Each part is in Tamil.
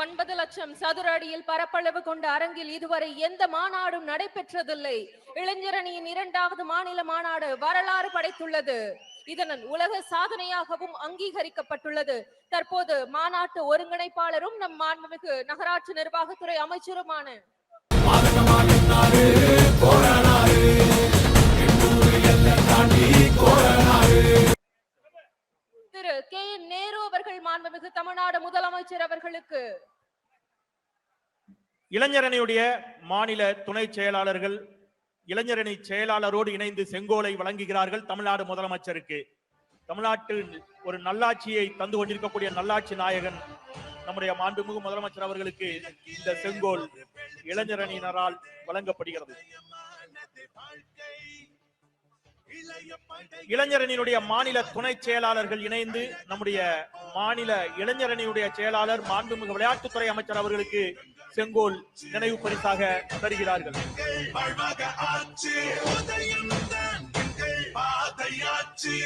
ஒன்பது லட்சம் சதுர அடியில் பரப்பளவு கொண்ட அரங்கில் இதுவரை எந்த மாநாடும் நடைபெற்றதில்லை. இளைஞரணியின் இரண்டாவது மாநில மாநாடு வரலாறு படைத்துள்ளது. இதன் உலக சாதனையாகவும் அங்கீகரிக்கப்பட்டுள்ளது. தற்போது மாநாட்டு ஒருங்கிணைப்பாளரும் நம் மாண்புமிகு நகராட்சி நிர்வாகத்துறை அமைச்சருமான நேரு அவர்கள் மாண்புமிகு தமிழ்நாடு முதலமைச்சர் அவர்களுக்கு. இளைஞரணியுடைய மாநில துணை செயலாளர்கள் இளைஞரணி செயலாளரோடு இணைந்து செங்கோலை வழங்குகிறார்கள் தமிழ்நாடு முதலமைச்சருக்கு. தமிழ்நாட்டில் ஒரு நல்லாட்சியை தந்து கொண்டிருக்கக்கூடிய நல்லாட்சி நாயகன் நம்முடைய மாண்புமிகு முதலமைச்சர் அவர்களுக்கு இந்த செங்கோல் இளைஞரணியினரால் வழங்கப்படுகிறது. இளைஞரணியினுடைய மாநில துணை செயலாளர்கள் இணைந்து நம்முடைய மாநில இளைஞரணியுடைய செயலாளர் மாண்புமிகு விளையாட்டுத்துறை அமைச்சர் அவர்களுக்கு செங்கோல் நினைவு பரிசாக தருகிறார்கள். பாதையாச்சு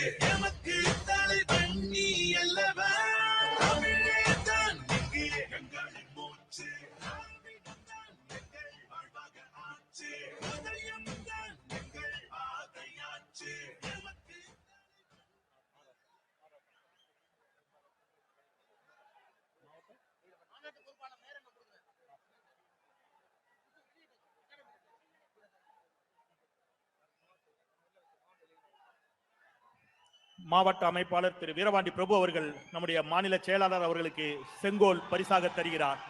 மாவட்ட அமைப்பாளர் திரு வீரபாண்டி பிரபு அவர்கள் நம்முடைய மாநில செயலாளர் அவர்களுக்கு செங்கோல் பரிசாக தருகிறார்.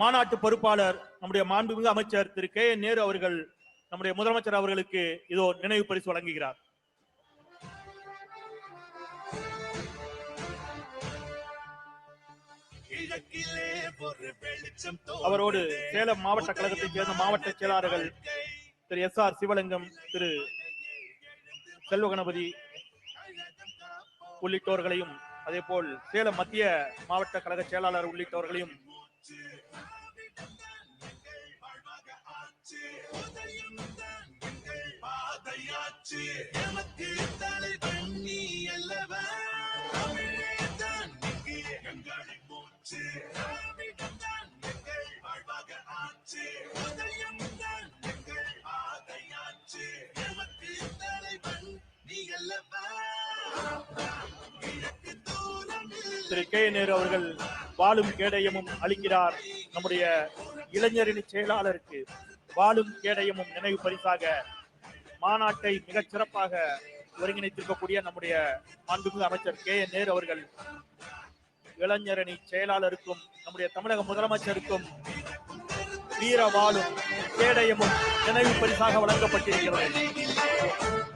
மாநாட்டு பொறுப்பாளர் நம்முடைய மாண்புமிகு அமைச்சர் திரு கே என் நேரு அவர்கள் நம்முடைய முதலமைச்சர் அவர்களுக்கு இதோ நினைவு பரிசு வழங்குகிறார். அவரோடு சேலம் மாவட்ட கழகத்தைச் சேர்ந்த மாவட்ட செயலாளர்கள் திரு எஸ் ஆர் சிவலிங்கம் திரு செல்வகணபதி உள்ளிட்டோர்களையும் அதே போல் சேலம் மத்திய மாவட்ட கழக செயலாளர் உள்ளிட்டோர்களையும் திரு கே நேரு அவர்கள் வாழும் கேடயமும் அளிக்கிறார் நம்முடைய இளைஞரணி செயலாளருக்கு. வாழும் கேடயமும் நினைவு பரிசாக மாநாட்டை மிகச் சிறப்பாக ஒருங்கிணைத்திருக்கக்கூடிய நம்முடைய மாண்புமிகு அமைச்சர் கே என் நேரு அவர்கள் இளைஞரணி செயலாளருக்கும் நம்முடைய தமிழக முதலமைச்சருக்கும் வீர வாழும் கேடயமும் நினைவு பரிசாக வழங்கப்பட்டிருக்கிறது.